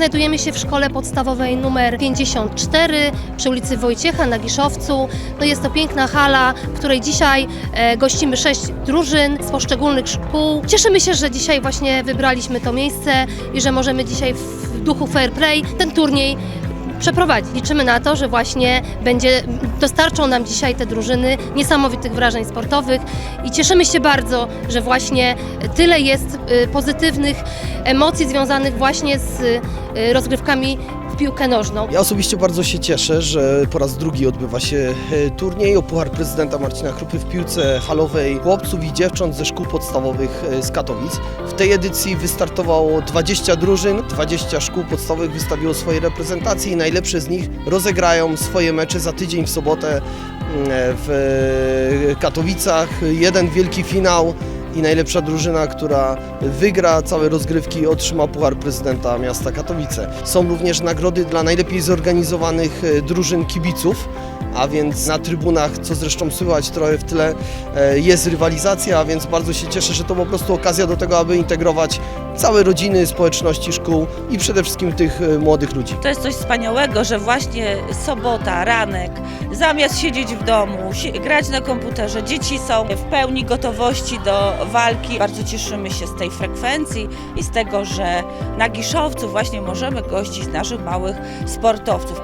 Znajdujemy się w szkole podstawowej numer 54 przy ulicy Wojciecha na Giszowcu. No jest to piękna hala, w której dzisiaj e, gościmy sześć drużyn z poszczególnych szkół. Cieszymy się, że dzisiaj właśnie wybraliśmy to miejsce i że możemy dzisiaj w duchu fair play ten turniej przeprowadzić. Liczymy na to, że właśnie będzie, dostarczą nam dzisiaj te drużyny niesamowitych wrażeń sportowych i cieszymy się bardzo, że właśnie tyle jest y, pozytywnych emocji związanych właśnie z y, rozgrywkami piłkę nożną. Ja osobiście bardzo się cieszę, że po raz drugi odbywa się e, turniej o Puchar Prezydenta Marcina Krupy w piłce halowej chłopców i dziewcząt ze szkół podstawowych e, z Katowic. W tej edycji wystartowało 20 drużyn, 20 szkół podstawowych wystawiło swoje reprezentacje i najlepsze z nich rozegrają swoje mecze za tydzień w sobotę mm, w e, Katowicach. Jeden wielki finał i najlepsza drużyna, która wygra całe rozgrywki, otrzyma Puchar Prezydenta Miasta Katowice. Są również nagrody dla najlepiej zorganizowanych e, drużyn kibiców, a więc na trybunach, co zresztą słychać trochę w tle, e, jest rywalizacja, a więc bardzo się cieszę, że to po prostu okazja do tego, aby integrować całe rodziny, społeczności szkół i przede wszystkim tych e, młodych ludzi. To jest coś wspaniałego, że właśnie sobota, ranek, zamiast siedzieć w domu, grać na komputerze, dzieci są w pełni gotowości do walki. Bardzo cieszymy się z tej frekwencji i z tego, że na Giszowcu właśnie możemy gościć naszych małych sportowców.